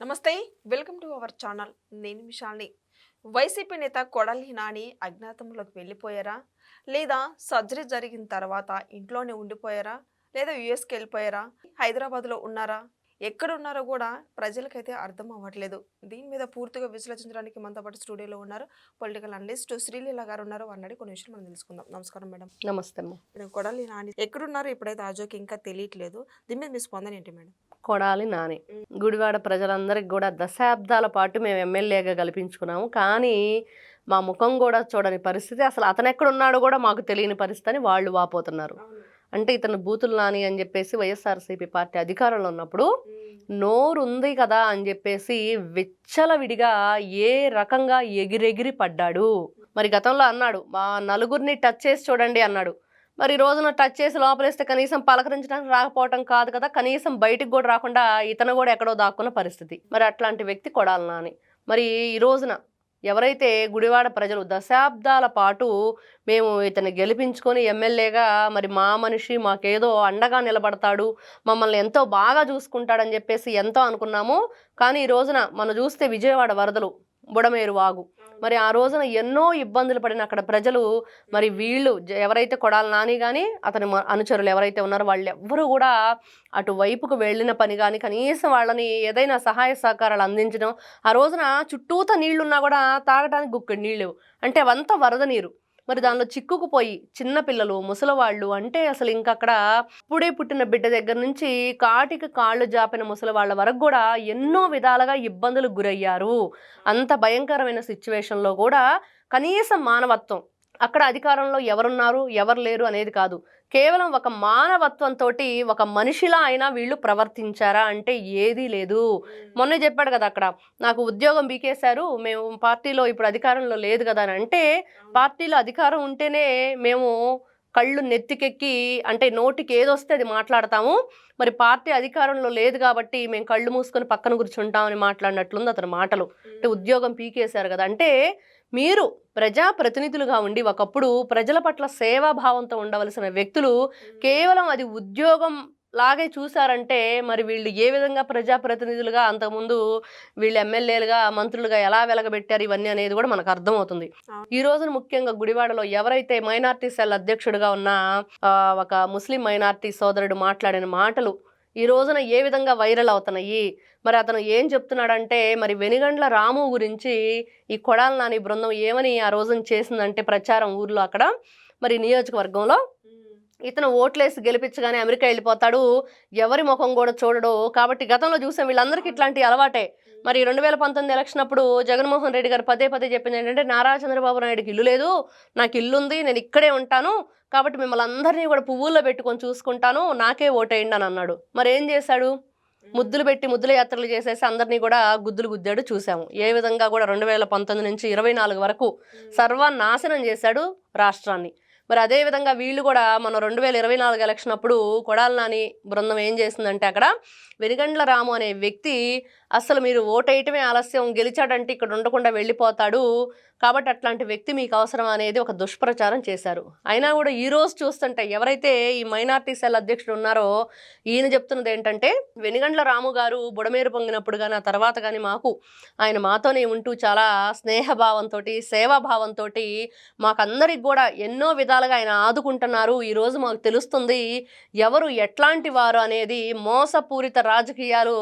నమస్తే welcome to our channel. నేను విశాల్ని. YCP నేత కొడాలి నాని అజ్ఞాతంలోకి వెళ్ళిపోయారా? లేదా సర్జరీ జరిగిన తర్వాత ఇంట్లోనే ఉండిపోయారా? లేదా యుఎస్కి వెళ్ళిపోయారా? హైదరాబాద్లో ఉన్నారా? ఎక్కడ ఉన్నారో కూడా ప్రజలకైతే అర్థం అవ్వట్లేదు. దీని మీద పూర్తిగా విశ్లేషించడానికి మనతో పాటు స్టూడియోలో ఉన్నారు పొలిటికల్ అనలిస్ట్ శ్రీలీల గారు ఉన్నారు. అన్నది కొన్ని విషయాలు మనం తెలుసుకుందాం. నమస్కారం మేడం. నమస్తే మేడం కొడాలి నాని ఎక్కడున్నారో ఇప్పుడైతే ఆజోకి ఇంకా తెలియట్లేదు. దీని మీద మీ స్పందన ఏంటి మేడం? కొడాలి నాని. గుడివాడ ప్రజలందరికీ కూడా దశాబ్దాల పాటు మేము ఎమ్మెల్యేగా కల్పించుకున్నాము. కానీ మా ముఖం కూడా చూడని పరిస్థితి. అసలు అతను ఎక్కడ ఉన్నాడో కూడా మాకు తెలియని పరిస్థితి అని వాళ్ళు వాపోతున్నారు. అంటే ఇతను బూతులు నాని అని చెప్పేసి వైఎస్ఆర్సీపీ పార్టీ అధికారంలో ఉన్నప్పుడు నోరు ఉంది కదా అని చెప్పేసి విచ్చలవిడిగా ఏ రకంగా ఎగిరెగిరి పడ్డాడు. మరి గతంలో అన్నాడు మా నలుగురిని టచ్ చేసి చూడండి అన్నాడు. మరి రోజున టచ్ చేసి లోపలేస్తే కనీసం పలకరించడానికి రాకపోవటం కాదు కదా. కనీసం బయటికి కూడా రాకుండా ఇతను కూడా ఎక్కడో దాక్కున్న పరిస్థితి. మరి అట్లాంటి వ్యక్తి కొడాలనా నాని మరి ఈ రోజున ఎవరైతే గుడివాడ ప్రజలు దశాబ్దాల పాటు మేము ఇతన్ని గెలిపించుకొని ఎమ్మెల్యేగా మరి మా మనిషి మాకేదో అండగా నిలబడతాడు మమ్మల్ని ఎంతో బాగా చూసుకుంటాడని చెప్పేసి ఎంతో అనుకున్నాము. కానీ ఈ రోజున మనం చూస్తే విజయవాడ వరదలు బుడమేరు వాగు. మరి ఆ రోజున ఎన్నో ఇబ్బందులు పడిన అక్కడ ప్రజలు మరి వీళ్ళు ఎవరైతే కొడాలి నాని కానీ అతని అనుచరులు ఎవరైతే ఉన్నారో వాళ్ళు ఎవ్వరూ కూడా అటువైపుకు వెళ్ళిన పని కానీ కనీసం వాళ్ళని ఏదైనా సహాయ సహకారాలు అందించడం ఆ రోజున చుట్టూత నీళ్ళున్నా కూడా తాగడానికి గుక్కడి నీళ్ళు అంటే అవంతా వరద నీరు. మరి దానిలో చిక్కుకుపోయి చిన్నపిల్లలు ముసలివాళ్ళు అంటే అసలు ఇంకా అక్కడ ఇప్పుడే పుట్టిన బిడ్డ దగ్గర నుంచి కాటికి కాళ్ళు జాపిన ముసలి వాళ్ళ వరకు కూడా ఎన్నో విధాలుగా ఇబ్బందులు గురయ్యారు. అంత భయంకరమైన సిచ్యువేషన్లో కూడా కనీసం మానవత్వం అక్కడ అధికారంలో ఎవరున్నారు ఎవరు లేరు అనేది కాదు. కేవలం ఒక మానవత్వంతో ఒక మనిషిలా అయినా వీళ్ళు ప్రవర్తించారా అంటే ఏదీ లేదు. మొన్నే చెప్పాడు కదా అక్కడ నాకు ఉద్యోగం బీకేశారు మేము పార్టీలో ఇప్పుడు అధికారంలో లేదు కదా అని. అంటే పార్టీలో అధికారం ఉంటేనే మేము కళ్ళు నెత్తికెక్కి అంటే నోటికి ఏదొస్తే అది మాట్లాడతాము. మరి పార్టీ అధికారంలో లేదు కాబట్టి మేము కళ్ళు మూసుకొని పక్కన కూర్చుంటామని మాట్లాడినట్లుంది అతని మాటలు. అంటే ఉద్యోగం పీకేశారు కదా అంటే మీరు ప్రజాప్రతినిధులుగా ఉండి ఒకప్పుడు ప్రజల పట్ల సేవాభావంతో ఉండవలసిన వ్యక్తులు కేవలం అది ఉద్యోగం లాగే చూసారంటే మరి వీళ్ళు ఏ విధంగా ప్రజాప్రతినిధులుగా అంతకుముందు వీళ్ళు ఎమ్మెల్యేలుగా మంత్రులుగా ఎలా వెలగబెట్టారు ఇవన్నీ అనేది కూడా మనకు అర్థమవుతుంది. ఈ రోజున ముఖ్యంగా గుడివాడలో ఎవరైతే మైనార్టీ సెల్ అధ్యక్షుడిగా ఉన్న ఒక ముస్లిం మైనార్టీ సోదరుడు మాట్లాడిన మాటలు ఈ రోజున ఏ విధంగా వైరల్ అవుతున్నాయి? మరి అతను ఏం చెప్తున్నాడంటే మరి వెనిగండ్ల రాము గురించి ఈ కొడాల నాని బృందం ఏమని ఆ రోజున చేసిందంటే ప్రచారం ఊర్లో అక్కడ మరి నియోజకవర్గంలో. ఇతను ఓట్లేసి గెలిపించగానే అమెరికా వెళ్ళిపోతాడు ఎవరి ముఖం కూడా చూడడు. కాబట్టి గతంలో చూసాం వీళ్ళందరికీ ఇట్లాంటి అలవాటే. మరి రెండు వేల పంతొమ్మిది ఎలక్షన్ అప్పుడు జగన్మోహన్ రెడ్డి గారు పదే పదే చెప్పింది ఏంటంటే నారా చంద్రబాబు నాయుడుకి ఇల్లు లేదు నాకు ఇల్లు ఉంది నేను ఇక్కడే ఉంటాను కాబట్టి మిమ్మల్ని అందరినీ కూడా పువ్వుల్లో పెట్టుకొని చూసుకుంటాను నాకే ఓటేయండి అని అన్నాడు. మరి ఏం చేశాడు? ముద్దులు పెట్టి ముద్దుల యాత్రలు చేసేసి అందరినీ కూడా గుద్దులు గుద్దాడు చూసాము. ఏ విధంగా కూడా రెండు వేల పంతొమ్మిది నుంచి ఇరవై నాలుగు వరకు సర్వనాశనం చేశాడు రాష్ట్రాన్ని. మరి అదే విధంగా వీళ్ళు కూడా మన రెండు వేల ఇరవై నాలుగు ఎలక్షన్ అప్పుడు కొడాలి నాని బృందం ఏం చేసిందంటే అక్కడ వెనుగండ్ల రాము అనే వ్యక్తి అసలు మీరు ఓటేయటమే ఆలస్యం. గెలిచాడంటే ఇక్కడ ఉండకుండా వెళ్ళిపోతాడు. కాబట్టి అట్లాంటి వ్యక్తి మీకు అవసరం అనేది ఒక దుష్ప్రచారం చేశారు. అయినా కూడా ఈ రోజు చూస్తుంటే ఎవరైతే ఈ మైనార్టీ సెల్ అధ్యక్షుడు ఉన్నారో ఈయన చెప్తున్నది ఏంటంటే వెనుగండ్ల రాము గారు బుడమేరు పొంగినప్పుడు కానీ ఆ తర్వాత కానీ మాకు ఆయన మాతోనే ఉంటూ చాలా స్నేహభావంతో సేవాభావంతో మాకందరికి కూడా ఎన్నో విధాలుగా ఆయన ఆదుకుంటున్నారు. ఈరోజు మాకు తెలుస్తుంది ఎవరు ఎట్లాంటి వారు అనేది మోసపూరిత రాజకీయాలు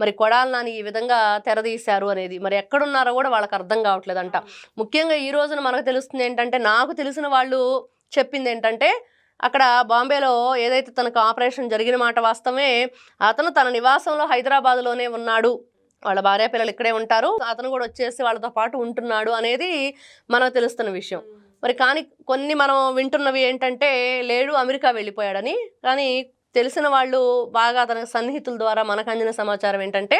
మరి కొడాలి ఈ విధంగా తెరదీశారు అనేది. మరి ఎక్కడున్నారో కూడా వాళ్ళకి అర్థం కావట్లేదంట. ముఖ్యంగా ఈ రోజున మనకు తెలుస్తుంది ఏంటంటే నాకు తెలిసిన వాళ్ళు చెప్పింది ఏంటంటే అక్కడ బాంబేలో ఏదైతే తనకు ఆపరేషన్ జరిగిన మాట వాస్తవమే అతను తన నివాసంలో హైదరాబాద్లోనే ఉన్నాడు. వాళ్ళ భార్య పిల్లలు ఇక్కడే ఉంటారు. అతను కూడా వచ్చేసి వాళ్ళతో పాటు ఉంటున్నాడు అనేది మనకు తెలుస్తున్న విషయం. మరి కానీ కొన్ని మనం వింటున్నవి ఏంటంటే లేడు అమెరికా వెళ్ళిపోయాడని. కానీ తెలిసిన వాళ్ళు బాగా తన సన్నిహితుల ద్వారా మనకు అందిన సమాచారం ఏంటంటే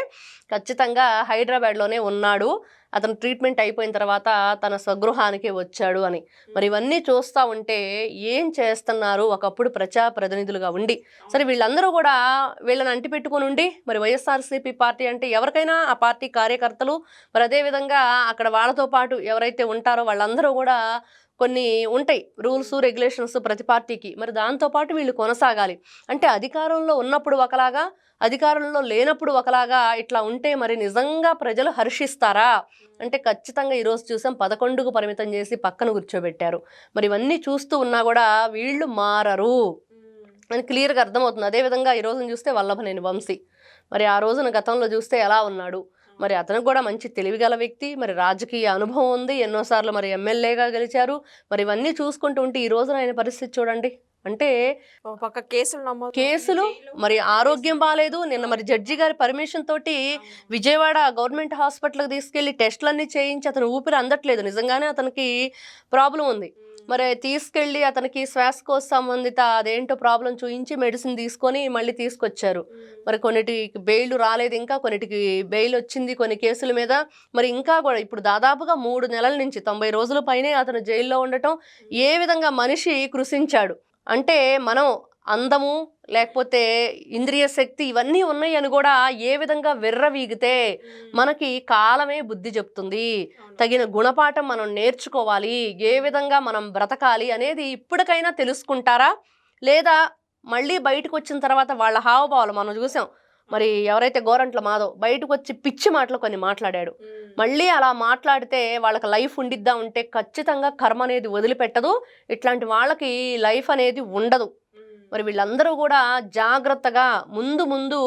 ఖచ్చితంగా హైదరాబాద్లోనే ఉన్నాడు. అతను ట్రీట్మెంట్ అయిపోయిన తర్వాత తన స్వగృహానికి వచ్చాడు అని. మరి ఇవన్నీ చూస్తూ ఉంటే ఏం చేస్తున్నారు? ఒకప్పుడు ప్రజా ప్రతినిధులుగా ఉండి. సరే వీళ్ళందరూ కూడా వీళ్ళని అంటిపెట్టుకుని ఉండి మరి వైఎస్ఆర్సీపీ పార్టీ అంటే ఎవరికైనా ఆ పార్టీ కార్యకర్తలు మరి అదేవిధంగా అక్కడ వాళ్ళతో పాటు ఎవరైతే ఉంటారో వాళ్ళందరూ కూడా కొన్ని ఉంటాయి రూల్స్ రెగ్యులేషన్స్ ప్రతి పార్టీకి. మరి దాంతోపాటు వీళ్ళు కొనసాగాలి. అంటే అధికారంలో ఉన్నప్పుడు ఒకలాగా అధికారంలో లేనప్పుడు ఒకలాగా ఇట్లా ఉంటే మరి నిజంగా ప్రజలు హర్షిస్తారా? అంటే ఖచ్చితంగా ఈరోజు చూసాం పదకొండుకు పరిమితం చేసి పక్కన కూర్చోబెట్టారు. మరి ఇవన్నీ చూస్తూ ఉన్నా కూడా వీళ్ళు మారరు. అని క్లియర్గా అర్థమవుతుంది. అదేవిధంగా ఈ రోజున చూస్తే వల్లభనేని వంశీ. మరి ఆ రోజున గతంలో చూస్తే ఎలా ఉన్నాడు? మరి అతనికి కూడా మంచి తెలివిగల వ్యక్తి. మరి రాజకీయ అనుభవం ఉంది. ఎన్నోసార్లు మరి ఎమ్మెల్యేగా గెలిచారు. మరి ఇవన్నీ చూసుకుంటూ ఉంటే ఈ రోజున ఆయన పరిస్థితి చూడండి. అంటే పక్క కేసులు నమోదు కేసులు మరి ఆరోగ్యం బాగాలేదు నిన్న మరి జడ్జి గారి పర్మిషన్ తోటి విజయవాడ గవర్నమెంట్ హాస్పిటల్కి తీసుకెళ్ళి టెస్టులన్నీ చేయించి అతను ఊపిరి అందట్లేదు. నిజంగానే అతనికి ప్రాబ్లం ఉంది. మరి తీసుకెళ్ళి అతనికి శ్వాసకోశ సంబంధిత అదేంటో ప్రాబ్లం చూయించి మెడిసిన్ తీసుకొని మళ్ళీ తీసుకొచ్చారు. మరి కొన్నిటికి బెయిల్ రాలేదు ఇంకా కొన్నిటికి బెయిల్ వచ్చింది కొన్ని కేసుల మీద. మరి ఇంకా కూడా ఇప్పుడు దాదాపుగా మూడు నెలల నుంచి తొంభై రోజుల పైనే అతను జైల్లో ఉండటం ఏ విధంగా మనిషి కృషించాడు? అంటే మనం అందము లేకపోతే ఇంద్రియ శక్తి ఇవన్నీ ఉన్నాయి అని కూడా ఏ విధంగా విర్రవీగితే మనకి కాలమే బుద్ధి చెప్తుంది. తగిన గుణపాఠం మనం నేర్చుకోవాలి. ఏ విధంగా మనం బ్రతకాలి అనేది ఇప్పటికైనా తెలుసుకుంటారా? లేదా మళ్ళీ బయటకు వచ్చిన తర్వాత వాళ్ళ హావభావాలు మనం చూసాం. మరి ఎవరైతే గోరంట్ల మాధవ్ బయటకు వచ్చి పిచ్చి మాటలు కొన్ని మాట్లాడాడు. మళ్ళీ అలా మాట్లాడితే వాళ్ళకి లైఫ్ ఉండిద్దా ఉంటే ఖచ్చితంగా కర్మ అనేది వదిలిపెట్టదు. ఇట్లాంటి వాళ్ళకి లైఫ్ అనేది ఉండదు. మరి వీళ్ళందరూ కూడా జాగ్రత్తగా ముందు ముందు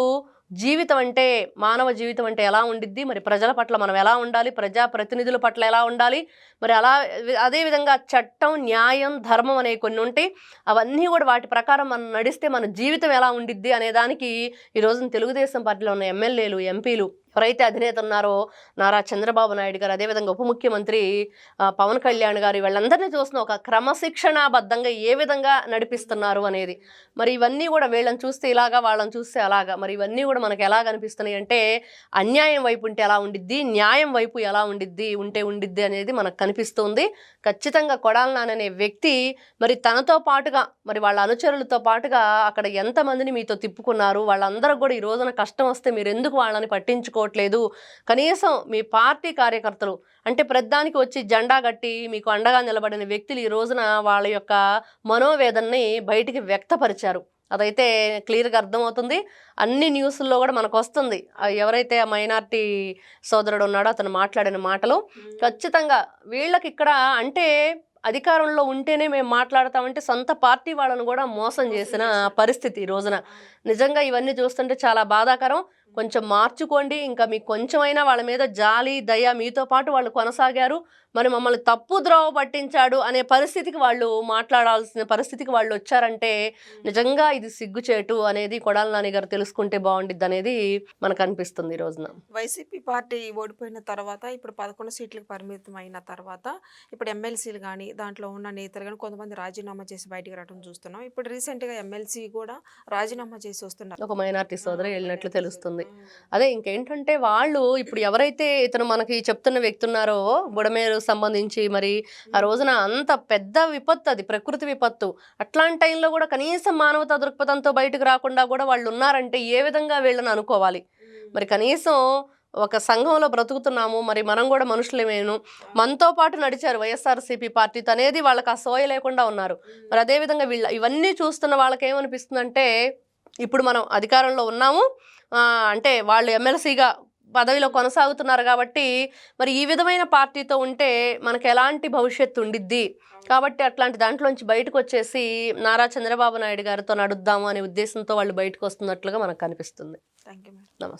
జీవితం అంటే మానవ జీవితం అంటే ఎలా ఉండిద్ది? మరి ప్రజల పట్ల మనం ఎలా ఉండాలి? ప్రజా ప్రతినిధుల పట్ల ఎలా ఉండాలి? మరి అలా అదేవిధంగా చట్టం న్యాయం ధర్మం అనే కొన్ని ఉంటాయి అవన్నీ కూడా వాటి ప్రకారం మనం నడిస్తే మన జీవితం ఎలా ఉండిద్ది అనే దానికి తెలుగుదేశం పార్టీలో ఉన్న ఎమ్మెల్యేలు ఎంపీలు ఎవరైతే అధినేత ఉన్నారో నారా చంద్రబాబు నాయుడు గారు అదేవిధంగా ఉప ముఖ్యమంత్రి పవన్ కళ్యాణ్ గారు వీళ్ళందరినీ చూసిన ఒక క్రమశిక్షణాబద్ధంగా ఏ విధంగా నడిపిస్తున్నారు అనేది. మరి ఇవన్నీ కూడా వీళ్ళని చూస్తే ఇలాగా వాళ్ళని చూస్తే అలాగా. మరి ఇవన్నీ కూడా మనకు ఎలా కనిపిస్తున్నాయి అంటే అన్యాయం వైపు ఉంటే ఎలా ఉండిద్ది న్యాయం వైపు ఎలా ఉండిద్ది ఉంటే ఉండిద్ది అనేది మనకు కనిపిస్తుంది. ఖచ్చితంగా కొడాల నాననే వ్యక్తి మరి తనతో పాటుగా మరి వాళ్ళ అనుచరులతో పాటుగా అక్కడ ఎంతమందిని మీతో తిప్పుకున్నారు వాళ్ళందరూ కూడా ఈ రోజున కష్టం వస్తే మీరు ఎందుకు వాళ్ళని పట్టించుకోవట్లేదు కనీసం మీ పార్టీ కార్యకర్తలు అంటే ప్రద్దానికి వచ్చి జెండా కట్టి మీకు అండగా నిలబడిన వ్యక్తులు ఈ రోజున వాళ్ళ యొక్క మనోవేదనని బయటికి వ్యక్తపరిచారు. అదైతే క్లియర్గా అర్థమవుతుంది. అన్ని న్యూస్ల్లో కూడా మనకు వస్తుంది. ఎవరైతే ఆ మైనార్టీ సోదరుడు ఉన్నాడో అతను మాట్లాడిన మాటలు ఖచ్చితంగా వీళ్ళకి ఇక్కడ అంటే అధికారంలో ఉంటేనే మేము మాట్లాడతామంటే సొంత పార్టీ వాళ్ళను కూడా మోసం చేసిన పరిస్థితి ఈ రోజున. నిజంగా ఇవన్నీ చూస్తుంటే చాలా బాధాకరం. కొంచెం మార్చుకోండి. ఇంకా మీకు కొంచెమైనా వాళ్ళ మీద జాలి దయ మీతో పాటు వాళ్ళు కొనసాగారు. మరి మమ్మల్ని తప్పు ద్రోవ పట్టించాడు అనే పరిస్థితికి వాళ్ళు మాట్లాడాల్సిన పరిస్థితికి వాళ్ళు వచ్చారంటే నిజంగా ఇది సిగ్గుచేటు అనేది కొడాల నాని గారు తెలుసుకుంటే బాగుండిద్ది అనేది మనకు అనిపిస్తుంది ఈ రోజున. వైసీపీ పార్టీ ఓడిపోయిన తర్వాత ఇప్పుడు పదకొండు సీట్లకు పరిమితం అయిన తర్వాత ఇప్పుడు ఎమ్మెల్సీలు కానీ దాంట్లో ఉన్న నేతలు కానీ కొంతమంది రాజీనామా చేసి బయటికి రావడం చూస్తున్నాం. ఇప్పుడు రీసెంట్గా ఎమ్మెల్సీ కూడా రాజీనామా చేసి వస్తున్నారు. ఒక మైనార్టీ సోదరు వెళ్ళినట్లు తెలుస్తుంది. అదే ఇంకేంటంటే వాళ్ళు ఇప్పుడు ఎవరైతే ఇతను మనకి చెప్తున్న వ్యక్తి ఉన్నారో బుడమేరు సంబంధించి మరి ఆ రోజున అంత పెద్ద విపత్తు అది ప్రకృతి విపత్తు. అట్లాంటి టైంలో కూడా కనీసం మానవతా దృక్పథంతో బయటకు రాకుండా కూడా వాళ్ళు ఉన్నారంటే ఏ విధంగా వీళ్ళని అనుకోవాలి? మరి కనీసం ఒక సంఘంలో బ్రతుకుతున్నాము మరి మనం కూడా మనుషులమేను మనతో పాటు నడిచారు వైఎస్ఆర్సీపీ పార్టీ అనేది వాళ్ళకి ఆ సోయ లేకుండా ఉన్నారు. మరి అదేవిధంగా వీళ్ళ ఇవన్నీ చూస్తున్న వాళ్ళకి ఏమనిపిస్తుందంటే ఇప్పుడు మనం అధికారంలో ఉన్నాము. అంటే వాళ్ళు ఎమ్మెల్సీగా పదవిలో కొనసాగుతున్నారు కాబట్టి మరి ఈ విధమైన పార్టీతో ఉంటే మనకు ఎలాంటి భవిష్యత్తు ఉండిద్ది? కాబట్టి అట్లాంటి దాంట్లోంచి బయటకు వచ్చేసి నారా చంద్రబాబు నాయుడు గారితో నడుద్దాము అనే ఉద్దేశంతో వాళ్ళు బయటకు వస్తున్నట్లుగా మనకు కనిపిస్తుంది. థ్యాంక్ యూ మేడం నమస్తే.